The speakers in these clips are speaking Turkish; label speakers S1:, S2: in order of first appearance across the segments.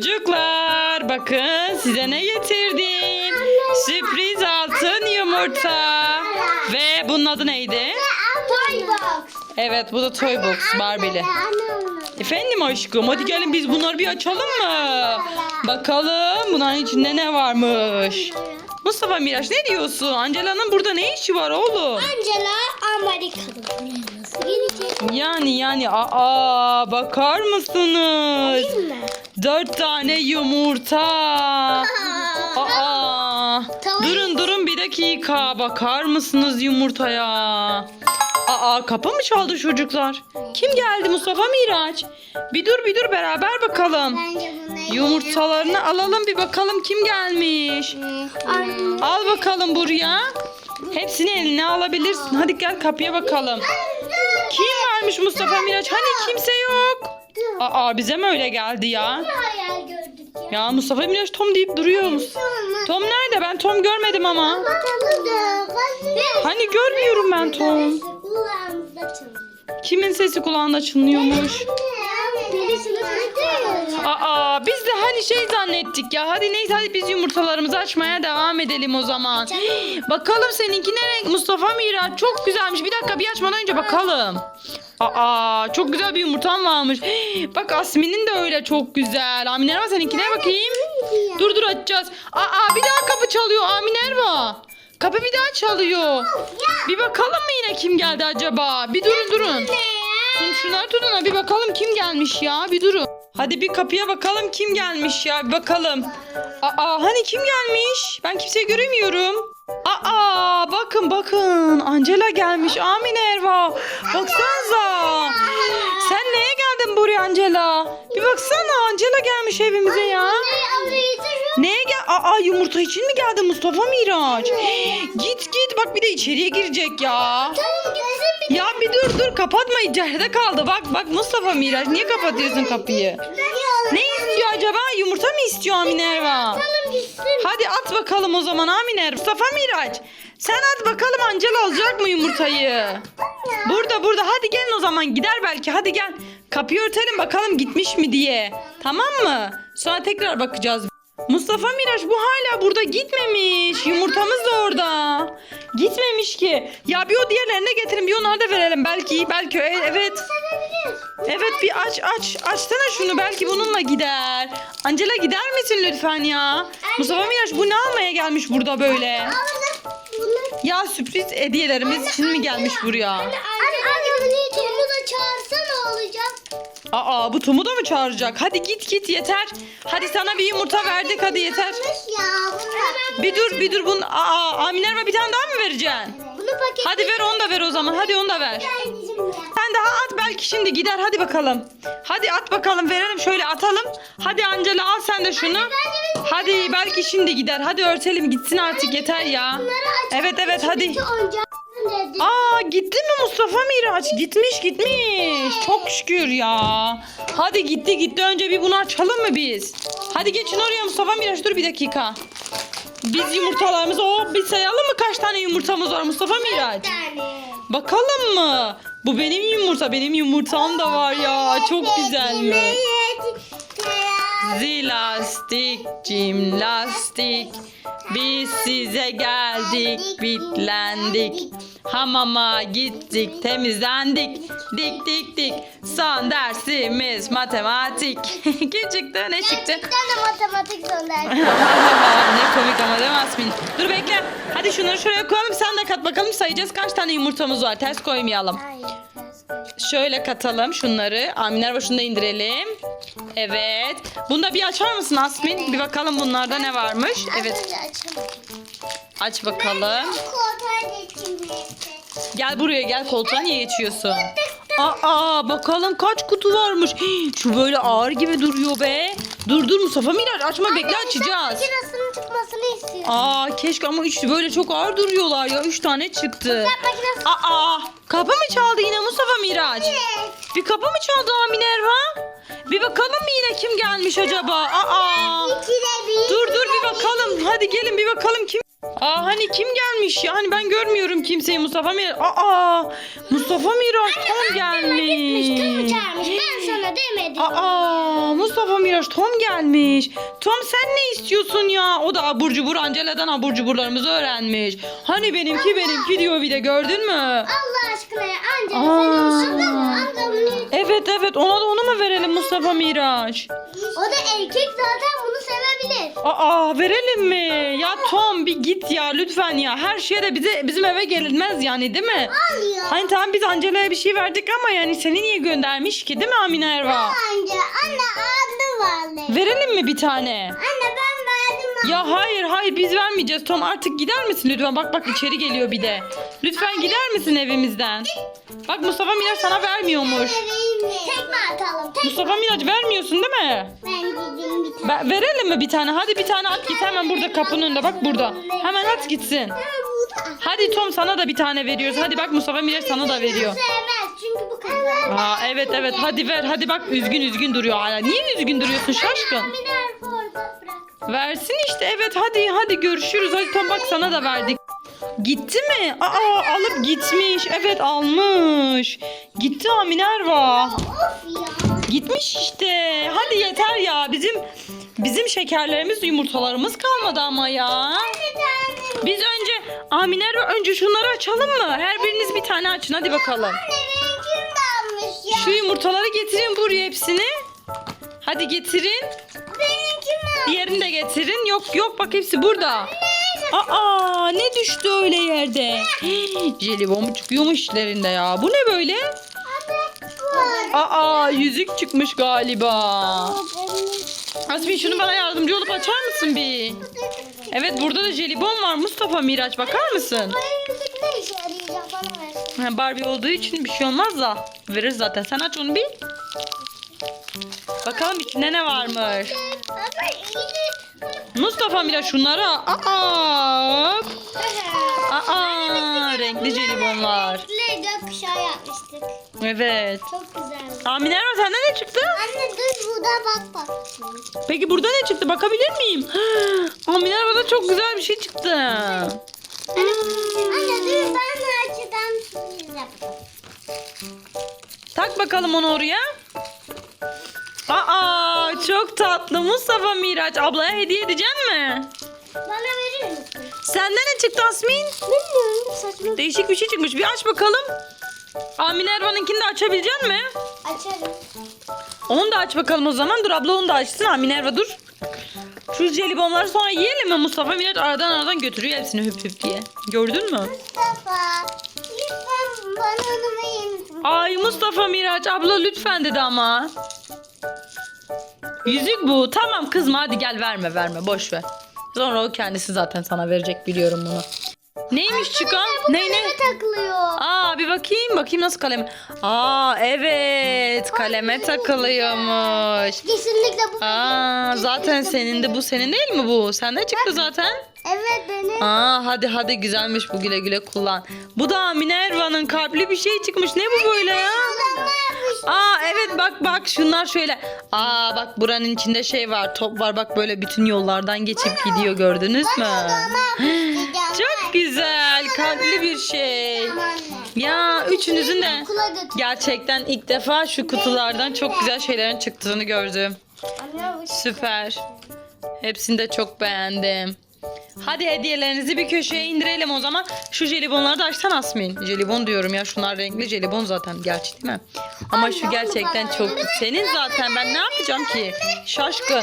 S1: Çocuklar bakın size ne getirdim. Sürpriz altın yumurta. Ve bunun adı neydi?
S2: Toy box.
S1: Evet bu da Toy Box Barbie'li. Efendim aşkım hadi gelin biz bunları bir açalım mı? Bakalım bunların içinde ne varmış. Mustafa Miraç ne diyorsun? Angela'nın burada ne işi var oğlum?
S2: Angela Amerikalı.
S1: Yani yani aa bakar mısınız? Dört tane yumurta. Aa. Durun durun bir dakika. Bakar mısınız yumurtaya? Aa kapı mı çaldı çocuklar? Kim geldi Mustafa Miraç? Bir dur bir dur beraber bakalım. Yumurtalarını alalım bir bakalım kim gelmiş.
S2: Anne.
S1: Al bakalım buraya. Hepsini eline alabilirsin. Hadi gel kapıya bakalım. Kim varmış Mustafa Miraç? Hani kimse yok. Aa bize mi öyle geldi ya?
S2: Hayal gördük ya.
S1: Ya Mustafa Miraç Tom deyip duruyoruz. Tom nerede? Ben Tom görmedim ama. Hani görmüyorum ben Tom. Kimin sesi kulağında çınlıyormuş? Aa biz de hani şey zannettik ya. Hadi neyse hadi biz yumurtalarımızı açmaya devam edelim o zaman. Bakalım seninki ne renk Mustafa Miraç? Çok güzelmiş. Bir dakika bir açmadan önce bakalım. Aa çok güzel bir yumurtam varmış. Bak Asmin'in de öyle çok güzel. Aminerva seninkine bakayım. Dur dur açacağız. Aa bir daha kapı çalıyor Aminerva. Kapı bir daha çalıyor. Bir bakalım mı yine kim geldi acaba? Bir durun durun. Tutun şunları tutun bir bakalım kim gelmiş ya bir durun. Hadi bir kapıya bakalım kim gelmiş ya bir bakalım. Aa hani kim gelmiş? Ben kimseyi göremiyorum. Aa bakın bakın Angela gelmiş. Amin Erva. Baksanıza. Angela? Bir baksana Angela gelmiş evimize ya. Neye gel? Aa yumurta için mi geldin Mustafa Miraç? git git bak bir de içeriye girecek ya. Ya bir dur dur kapatma içeride kaldı. Bak bak Mustafa Miraç niye kapatıyorsun kapıyı? Ne istiyor acaba? Yumurta mı istiyor Aminerva? Hadi at bakalım o zaman Aminer. Mustafa Miraç sen at bakalım Angela alacak mı yumurtayı? Burada burada hadi gelin o zaman gider belki hadi gel. Kapıyı örtelim bakalım gitmiş mi diye. Tamam mı? Sonra tekrar bakacağız. Mustafa Miraç bu hala burada gitmemiş. Yumurtamız da orada. Gitmemiş ki. Ya bir o diğerlerine getirin bir onları da verelim. Belki belki evet. Evet bir aç aç. Açsana şunu belki bununla gider. Angela gider misin lütfen ya? Mustafa Miraç bu ne almaya gelmiş burada böyle? Ya sürpriz hediyelerimiz için mi gelmiş buraya?
S2: Anne anne bunu Tom'u da çağırsa ne olacak?
S1: Aa bu Tom'u da mı çağıracak? Hadi git git yeter. Hadi sana bir yumurta verdik hadi yeter.
S2: Ya bunu.
S1: Bir dur bir dur. Bun Aa Aminer'e bir tane daha mı vereceksin?
S2: Bunu paket.
S1: Hadi ver onu da ver o zaman. Hadi onu da ver. Daha at belki şimdi gider hadi bakalım. Hadi at bakalım verelim şöyle atalım. Hadi Angela al sen de şunu. Hadi belki şimdi gider. Hadi örtelim gitsin artık yeter ya. Evet evet hadi. Aa gitti mi Mustafa Miraç? Gitmiş gitmiş. Çok şükür ya. Hadi gitti gitti. Önce bir bunu açalım mı biz? Hadi geçin oraya Mustafa Miraç dur bir dakika. Biz yumurtalarımızı o bir sayalım mı kaç tane yumurtamız var Mustafa Miraç? Bakalım mı? Bu benim yumurta. Benim yumurtam da var ya. Çok güzel mi? Zilastik, cimlastik. Biz size geldik, bitlendik. Hamama gittik, temizlendik. Dik dik dik. Son dersimiz matematik. Kim çıktı? Ne çıktı?
S2: Gerçekten de matematik zonlar.
S1: ne komik ama değil mi Asmin? Dur bekle. Hadi şunları şuraya koyalım. Sen de kat bakalım sayacağız kaç tane yumurtamız var. Ters koymayalım. Şöyle katalım şunları. Aminer başında indirelim. Evet. Bunu da bir açar mısın Asmin? Bir bakalım bunlarda ne varmış. Evet. Aç bakalım. Gel buraya gel koltuğa niye geçiyorsun? Aa bakalım kaç kutu varmış. Hii, Şu böyle ağır gibi duruyor be. Dur dur Mustafa Miraç açma bekle açacağız.
S2: Makinesinin çıkmasını istiyor.
S1: Aa keşke ama üç böyle çok ağır duruyorlar ya. Üç tane çıktı. Aa kapı mı çaldı yine Mustafa Miraç? Bir kapı mı çaldı ha Minerva? Bir bakalım mı yine kim gelmiş acaba? Aa dur dur bir bakalım. Hadi gelin bir bakalım kim? Aa hani kim gelmiş ya? Hani ben görmüyorum kimseyi Mustafa Miraç. Aa Mustafa Miraç Tom
S2: Tom
S1: gelmiş.
S2: çağırmış. Ben sana demedim.
S1: Aa Mustafa Miraç Tom gelmiş. Tom sen ne istiyorsun ya? O da abur cubur Angela'dan abur cuburlarımızı öğrenmiş. Hani benimki benimki diyor bir de gördün mü?
S2: Allah aşkına ya anca
S1: Aa.
S2: senin? Amcamın
S1: Evet evet ona da onu mu verelim Mustafa Miraç?
S2: O da erkek zaten bunu sevebilir.
S1: Aa verelim mi? Ya Tom bir git ya lütfen ya. Her şeye de bize bizim eve gelinmez yani değil mi?
S2: Al ya.
S1: Hani tamam biz Angela'ya bir şey verdik ama yani seni niye göndermiş ki değil mi Amine Erva?
S2: Anca anne adı var.
S1: Verelim mi bir tane?
S2: Anne ben.
S1: Ya hayır hayır biz vermeyeceğiz Tom artık gider misin lütfen bak bak içeri geliyor bir de. Lütfen gider misin evimizden? Bak Mustafa Miraç sana vermiyormuş.
S2: Tekme atalım. Tek
S1: Mustafa Miraç vermiyorsun değil mi?
S2: ben dedim bir tane.
S1: Ben, verelim mi bir tane? Hadi bir tane at git hemen burada kapının önünde bak burada. Hemen at gitsin. Hadi Tom sana da bir tane veriyoruz. Hadi bak Mustafa Miraç sana da veriyor.
S2: Sevmez çünkü bu kadar.
S1: Aa evet evet hadi ver hadi bak üzgün üzgün duruyor hala. Niye üzgün duruyorsun şaşkın?
S2: Aminer bırak.
S1: Versin işte evet hadi hadi görüşürüz. Hadi Tom bak sana da verdik. Gitti mi? Aa alıp gitmiş. Evet almış. Gitti Aminerva.
S2: Of ya.
S1: Gitmiş işte. Hadi yeter ya. Bizim bizim şekerlerimiz, yumurtalarımız kalmadı ama ya. Biz önce Aminerva önce şunları açalım mı? Her biriniz bir tane açın hadi bakalım. Şu yumurtaları getirin buraya hepsini. Hadi getirin. Diğerini de getirin. Yok yok bak hepsi burada. Aa ne düştü öyle yerde? Jelibon mu çıkıyormuş işlerinde ya. Bu ne böyle? Aa yüzük çıkmış galiba. Asmin şunu bana yardımcı olup açar mısın bir? Evet burada da jelibon var Mustafa Miraç bakar mısın? Barbie olduğu için bir şey olmaz da verir zaten. Sen aç onu bir. Bakalım içinde ne varmış. Mustafa Miraç şunlara. Aa, aa renkli jelibonlar.
S2: Renkli gökkuşağı yapmıştık.
S1: Evet.
S2: Çok güzeldi.
S1: Aminerva sende ne çıktı?
S2: Anne dur burada bak bak.
S1: Peki burada ne çıktı? Bakabilir miyim? Aminerva'da çok güzel bir şey çıktı.
S2: Anne dur ben açıdan sürpriz yapacağım.
S1: Tak bakalım onu oraya. Aa çok tatlı Mustafa Miraç. Ablaya hediye edecek mi?
S2: Bana verir misin?
S1: Sende ne çıktı Asmin?
S2: Bilmiyorum saçma.
S1: Değişik bir şey çıkmış. Bir aç bakalım. Aminerva'nınkini de açabilecek mi?
S2: Açarım.
S1: Onu da aç bakalım o zaman. Dur abla onu da açsın. Aminerva dur. Şu jelibonları sonra yiyelim mi? Mustafa Miraç aradan aradan götürüyor hepsini hüp hüp diye. Gördün mü?
S2: Mustafa onu verir misin?
S1: Ay Mustafa Miraç abla lütfen dedi ama. Yüzük bu. Tamam kızma hadi gel verme verme boş ver. Sonra o kendisi zaten sana verecek biliyorum bunu. Neymiş çıkan? Ne ne?
S2: Ne takılıyor?
S1: Aa bir bakayım bakayım nasıl kalem. Aa evet kaleme takılıyormuş.
S2: Kesinlikle bu.
S1: Aa zaten senin de bu senin değil mi bu? Sende çıktı zaten. Aa hadi hadi güzelmiş bu güle güle kullan. Bu da Minerva'nın kalpli bir şey çıkmış. Ne bu böyle ya? Aa evet bak bak şunlar şöyle. Aa bak buranın içinde şey var top var bak böyle bütün yollardan geçip gidiyor gördünüz mü? Çok güzel kalpli bir şey. Ya üçünüzün de gerçekten ilk defa şu kutulardan çok güzel şeylerin çıktığını gördüm. Süper. Hepsini de çok beğendim. Hadi hediyelerinizi bir köşeye indirelim o zaman. Şu jelibonları da açsan Asmin. Jelibon diyorum ya şunlar renkli jelibon zaten gerçi değil mi? Ama şu gerçekten çok senin zaten ben ne yapacağım ki? Şaşkın.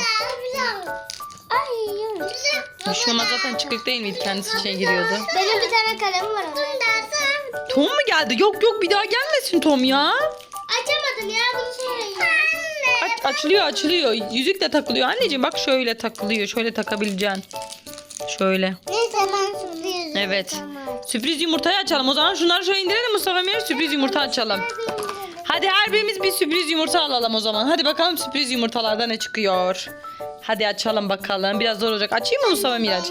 S1: Olmaz zaten çıkık değil miydi kendisi içine giriyordu.
S2: Benim bir tane kalemim var.
S1: Tom mu geldi? Yok yok bir daha gelmesin Tom ya.
S2: Açamadım ya bunu söyleyeyim.
S1: Aç, açılıyor açılıyor. Yüzük de takılıyor anneciğim bak şöyle takılıyor. Şöyle takabileceksin. Şöyle.
S2: Neyse ben sürpriz.
S1: Evet. Sürpriz yumurtayı açalım. O zaman şunları şöyle indirelim Mustafa Emir. Sürpriz yumurta açalım. Hadi her birimiz bir sürpriz yumurta alalım o zaman. Hadi bakalım sürpriz yumurtalarda ne çıkıyor. Hadi açalım bakalım. Biraz zor olacak. Açayım mı Mustafa Miraç?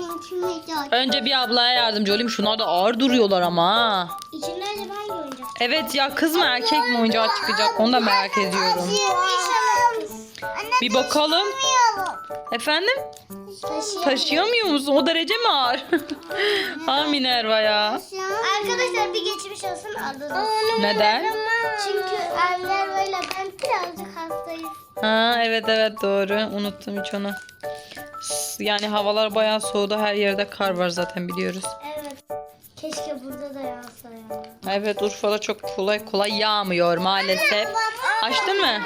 S1: Önce bir ablaya yardımcı olayım. Şunlar da ağır duruyorlar ama.
S2: İçinde acaba hangi oyuncak?
S1: Evet ya kız mı erkek mi oyuncağı çıkacak onu da merak ediyorum. Bir bakalım.
S2: taşımayalım.
S1: Efendim?
S2: Taşıyamıyorum.
S1: Taşıyamıyor musun? O derece mi ağır? ha Minerva ya.
S2: Arkadaşlar bir geçmiş olsun alırız.
S1: Neden?
S2: Çünkü anneler böyle ben birazcık hastayız.
S1: Ha evet evet doğru. Unuttum hiç onu. Yani havalar bayağı soğudu. Her yerde kar var zaten biliyoruz.
S2: Evet. Keşke burada da yağsa ya.
S1: Evet Urfa'da çok kolay kolay yağmıyor maalesef. Açtın mı?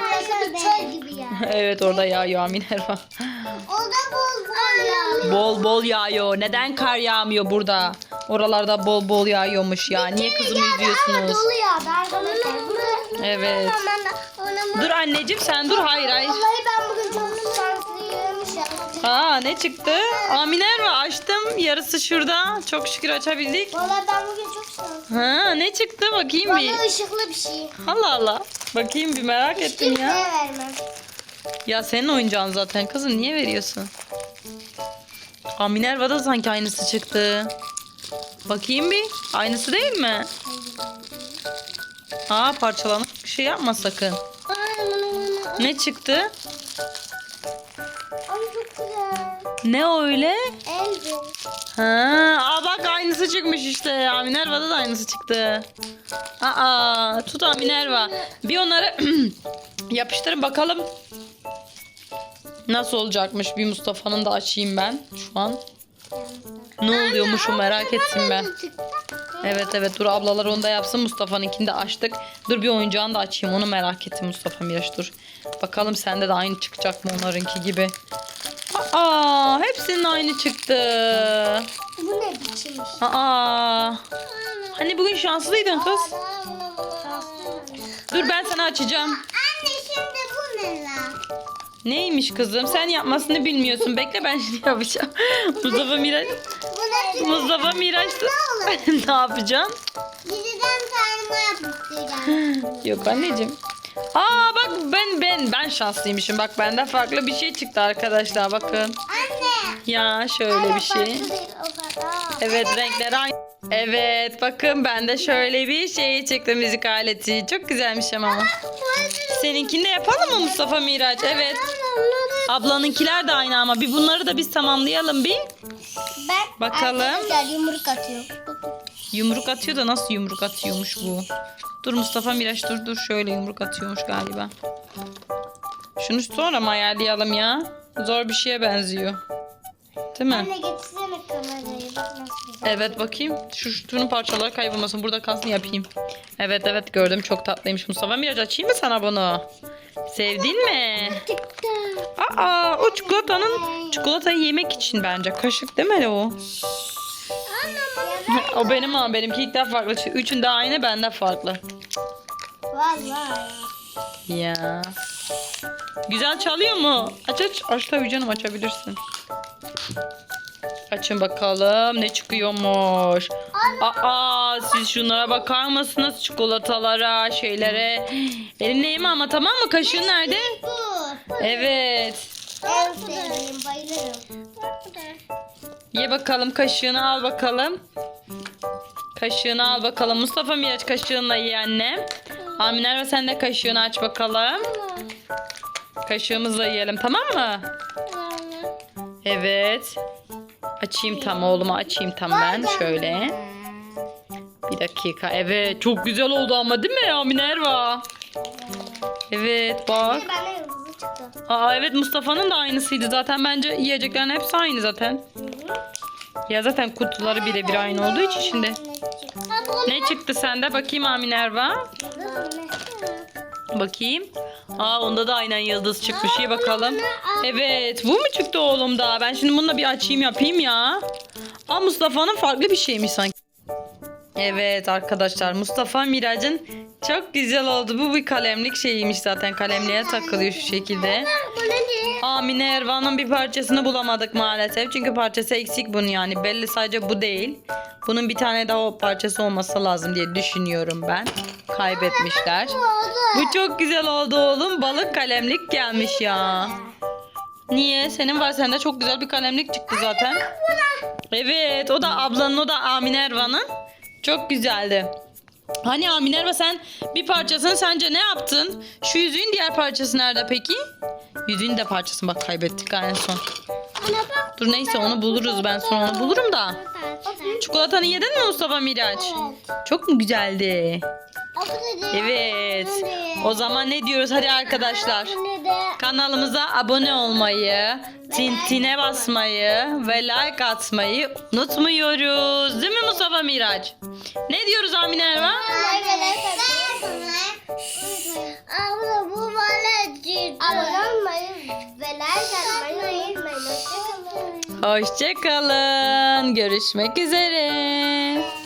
S2: Çöl gibi.
S1: Evet orada yağıyor Minerva.
S2: O da bol bol ya.
S1: Bol bol yağıyor. Neden kar yağmıyor burada? Oralarda bol bol yağıyormuş ya. Niye kızımı
S2: Ama
S1: üzüyorsunuz?
S2: dolu yağdı arkadaşlar.
S1: Evet. Dur anneciğim sen dur. Hayır hayır.
S2: Vallahi ben bugün çok şanslıyım.
S1: Aa ne çıktı? Aa Minerva açtım. Yarısı şurada. Çok şükür açabildik.
S2: Vallahi ben bugün çok şanslıyım.
S1: Ha ne çıktı bakayım bir.
S2: Vallahi ışıklı bir şey.
S1: Allah Allah. Bakayım bir merak ettim
S2: Kimseye
S1: ya.
S2: vermem.
S1: Ya senin oyuncağın zaten kızım niye veriyorsun? Aa Minerva'da sanki aynısı çıktı. Bakayım bir. Aynısı değil mi? Aa parçalanıp şey yapma sakın. Ne çıktı?
S2: Ay çok güzel.
S1: Ne öyle?
S2: Elbise.
S1: Ha, bak aynısı çıkmış işte ya. Minerva'da da aynısı çıktı. Aa, tut ha Minerva. Bir onları yapıştırın bakalım. Nasıl olacakmış bir Mustafa'nın da açayım ben şu an. Ne oluyormuşu merak ettim ben. Evet evet dur ablalar onu da yapsın. Mustafa'nınkini de açtık. Dur bir oyuncağını da açayım onu merak ettim Mustafa Miraç dur. Bakalım sende de aynı çıkacak mı onlarınki gibi. Aa hepsinin aynı çıktı.
S2: Bu ne biçim?
S1: Aa. Hani bugün şanslıydın kız. Dur ben sana açacağım.
S2: Anne şimdi bu ne lan?
S1: Neymiş kızım? Sen yapmasını bilmiyorsun. Bekle ben şimdi yapacağım. Mustafa Miraç. Mustafa Miraç. ne yapacaksın?
S2: Diziden tanıma yapıştıracağım.
S1: Yok anneciğim. Aa bak ben ben ben şanslıymışım. Bak bende farklı bir şey çıktı arkadaşlar bakın.
S2: Anne.
S1: Ya şöyle bir şey. Evet renkler aynı. Evet bakın bende şöyle bir şey çıktı müzik aleti. Çok güzelmiş ama. Seninkini de yapalım mı Mustafa Miraç? Evet. Ablanınkiler de aynı ama bir bunları da biz tamamlayalım bir.
S2: Ben
S1: Bakalım.
S2: Arkadaşlar yumruk atıyor.
S1: Yumruk atıyor da nasıl yumruk atıyormuş bu? Dur Mustafa Miraç dur dur şöyle yumruk atıyormuş galiba. Şunu sonra mı ayarlayalım ya? Zor bir şeye benziyor. Değil mi?
S2: Anne getirsene kamerayı. Bak nasıl güzel.
S1: Evet bakayım. Şu şunun parçaları kaybolmasın. Burada kalsın yapayım. Evet evet gördüm. Çok tatlıymış. Mustafa Miraç açayım mı sana bunu? Sevdin mi?
S2: Çıktı.
S1: Aa o çikolatanın çikolatayı yemek için bence. Kaşık değil mi o? o benim ama benimki ilk defa farklı. Şu Üçünde aynı bende farklı.
S2: Vay.
S1: Ya. Güzel çalıyor mu? Aç aç. Aç tabii canım açabilirsin. Açın bakalım ne çıkıyormuş. Aa siz şunlara bakar mısınız? Çikolatalara, şeylere. Elinle yeme ama tamam mı? Kaşığın nerede? Evet.
S2: En sevdiğim bayılırım.
S1: Ye bakalım kaşığını al bakalım. Kaşığını al bakalım. Mustafa Miraç kaşığınla ye annem. Aminer ve sen de kaşığını aç bakalım. Kaşığımızla yiyelim tamam mı? Evet. Açayım tam oğluma açayım tam ben şöyle. Bir dakika. Evet çok güzel oldu ama değil mi ya Minerva? Evet bak.
S2: Yıldızı çıktı.
S1: Aa evet Mustafa'nın da aynısıydı zaten. Bence yiyeceklerin hepsi aynı zaten. Ya zaten kutuları birebir aynı olduğu için şimdi. Ne çıktı sende? Bakayım Aminerva. Bakayım. Aa onda da aynen yıldız çıkmış. İyi bakalım. Evet bu mu çıktı oğlum da? Ben şimdi bununla bir açayım yapayım ya. Aa Mustafa'nın farklı bir şeymiş sanki. Evet arkadaşlar Mustafa Mirac'ın çok güzel oldu. Bu bir kalemlik şeyiymiş zaten. Kalemliğe takılıyor şu şekilde.
S2: Bu ne?
S1: Aa Minerva'nın bir parçasını bulamadık maalesef. Çünkü parçası eksik bunun yani. Belli sadece bu değil. Bunun bir tane daha o parçası olması lazım diye düşünüyorum ben. Kaybetmişler. Bu çok güzel oldu oğlum. Balık kalemlik gelmiş ya. Niye? Senin var sende çok güzel bir kalemlik çıktı zaten. Evet o da ablanın o da Aminerva'nın. Çok güzeldi. Hani Aminerva sen bir parçasını sence ne yaptın? Şu yüzüğün diğer parçası nerede peki? Yüzüğün de parçasını bak kaybettik en son. Dur neyse onu buluruz ben sonra onu bulurum da. Çikolatanı yedin mi Mustafa Miraç? Çok mu güzeldi? Evet. O zaman ne diyoruz hadi arkadaşlar. Kanalımıza abone olmayı, tintine basmayı ve like atmayı unutmuyoruz. Değil mi Mustafa Miraç? Ne diyoruz Amine Erva?
S2: Abla bu bana Abone olmayı ve like atmayı unutmayın. Hoşçakalın.
S1: Hoşçakalın. Görüşmek üzere.